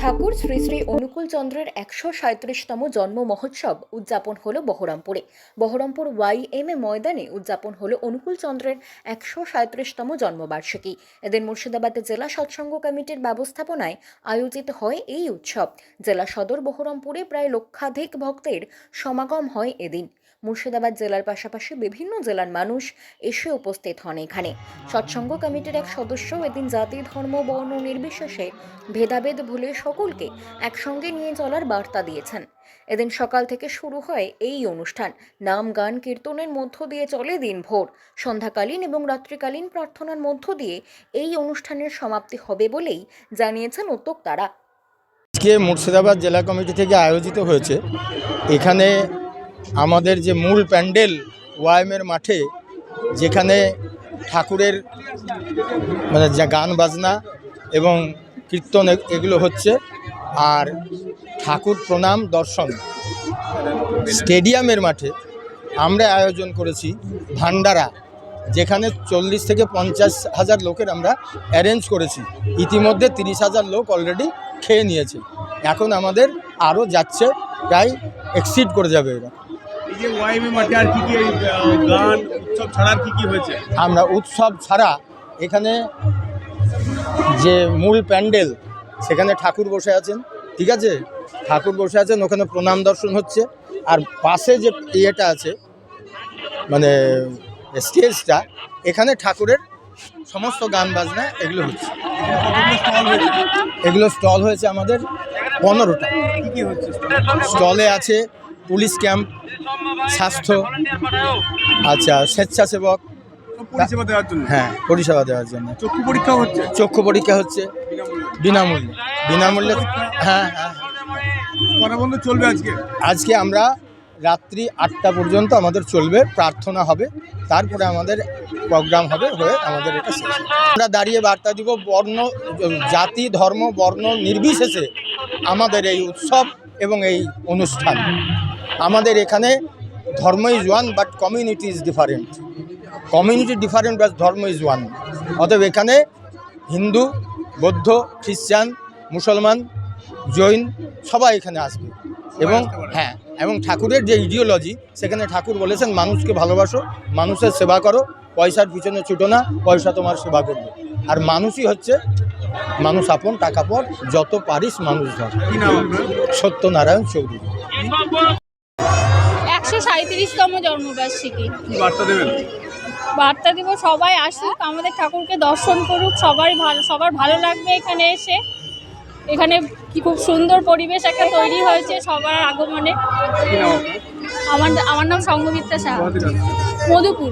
ঠাকুর শ্রী শ্রী অনুকূল চন্দ্রের একশো সাঁত্রিশতম জন্ম মহোৎসব উদযাপন হলো বহরমপুরে। বহরমপুর ওয়াই এম এ ময়দানে উদযাপন হলো অনুকূল চন্দ্রের একশো সাঁত্রিশতম জন্মবার্ষিকী। এদিন মুর্শিদাবাদ জেলা সৎসঙ্গ কমিটির ব্যবস্থাপনায় আয়োজিত হয় এই উৎসব। জেলা সদর বহরমপুরে প্রায় লক্ষাধিক ভক্তের সমাগম হয় এদিন। মুর্শিদাবাদ জেলার পাশাপাশি বিভিন্ন জেলার মানুষ এসে উপস্থিত হন এখানে। সৎসঙ্গ কমিটির এক সদস্য এদিন জাতি, ধর্ম, বর্ণ নির্বিশেষে ভেদাভেদ ভুলে সকলকে একসঙ্গে নিয়ে চলার বার্তা দিয়েছেন। এদিন সকাল থেকে শুরু হয় এই অনুষ্ঠান। নাম, গান, কীর্তনের মধ্য দিয়ে চলে দিনভর। সন্ধ্যাকালীন এবং রাত্রিকালীন প্রার্থনার মধ্য দিয়ে এই অনুষ্ঠানের সমাপ্তি হবে বলেই জানিয়েছেন উদ্যোক্তারা। আজকে মুর্শিদাবাদ জেলা কমিটি থেকে আয়োজিত হয়েছে। এখানে আমাদের যে মূল প্যান্ডেল ওয়াইমের মাঠে, যেখানে ঠাকুরের মানে যা গান, বাজনা এবং কীর্তন এগুলো হচ্ছে। আর ঠাকুর প্রণাম দর্শন। স্টেডিয়ামের মাঠে আমরা আয়োজন করেছি ভান্ডারা যেখানে চল্লিশ থেকে পঞ্চাশ হাজার লোকের আমরা অ্যারেঞ্জ করেছি। ইতিমধ্যে তিরিশ হাজার লোক অলরেডি খেয়ে নিয়েছে। এখন আমাদের আরও যাচ্ছে প্রায় এক্সিড করে যাবে এরা। হয়েছে? আমরা উৎসব ছাড়া এখানে যে মূল প্যান্ডেল, সেখানে ঠাকুর বসে আছেন, ঠিক আছে? ঠাকুর বসে আছেন, ওখানে প্রণাম দর্শন হচ্ছে। আর পাশে যে ইয়েটা আছে মানে স্টেজটা, এখানে ঠাকুরের সমস্ত গান বাজনা এগুলো হচ্ছে। এগুলো স্টল হয়েছে আমাদের পনেরোটা। স্টলে আছে পুলিশ ক্যাম্প, স্বাস্থ্য আচ্ছা স্বেচ্ছাসেবক সব পরিষেবা দেওয়ার জন্য? হ্যাঁ পরিষেবা দেওয়ার জন্য। চক্ষু পরীক্ষাও হচ্ছে? চক্ষু পরীক্ষা হচ্ছে। বিনামূল্যে? বিনামূল্যে। হ্যাঁ হ্যাঁ। কটা চলবে আজকে? আজকে আমরা রাত্রি আটটা পর্যন্ত আমাদের চলবে প্রার্থনা হবে। তারপরে আমাদের প্রোগ্রাম হবে হয়ে আমাদের এটা শেষ আমরা দাঁড়িয়ে বার্তা দিব বর্ণ জাতি ধর্ম বর্ণ নির্বিশেষে আমাদের এই উৎসব এবং এই অনুষ্ঠান। আমাদের এখানে ধর্ম is one but community is different community different but ধর্ম ইজ ওয়ান অতএব এখানে হিন্দু বৌদ্ধ খ্রিস্টান মুসলমান জৈন সবাই এখানে আসবে। এবং হ্যাঁ এবং ঠাকুরের যে ইডিওলজি সেখানে ঠাকুর বলেছেন মানুষকে ভালোবাসো মানুষের সেবা করো পয়সার পিছনে ছুটো না পয়সা তোমার সেবা করবে। আর মানুষই হচ্ছে মানুষ আপন টাকা পর যত পারিস মানুষ ধর। সত্যনারায়ণ চৌধুরী। একশো সাঁত্রিশতম জন্মবার্ষিকী। বার্তা দেবেন? বার্তা দিব সবাই আসুক আমাদের ঠাকুরকে দর্শন করুক সবাই ভালো সবার ভালো লাগবে এখানে এসে। এখানে কি খুব সুন্দর পরিবেশ একটা তৈরি হয়েছে সবার আগমনে। আমার আমার নাম সঙ্গমিত্রা আসছেন? মধুপুর।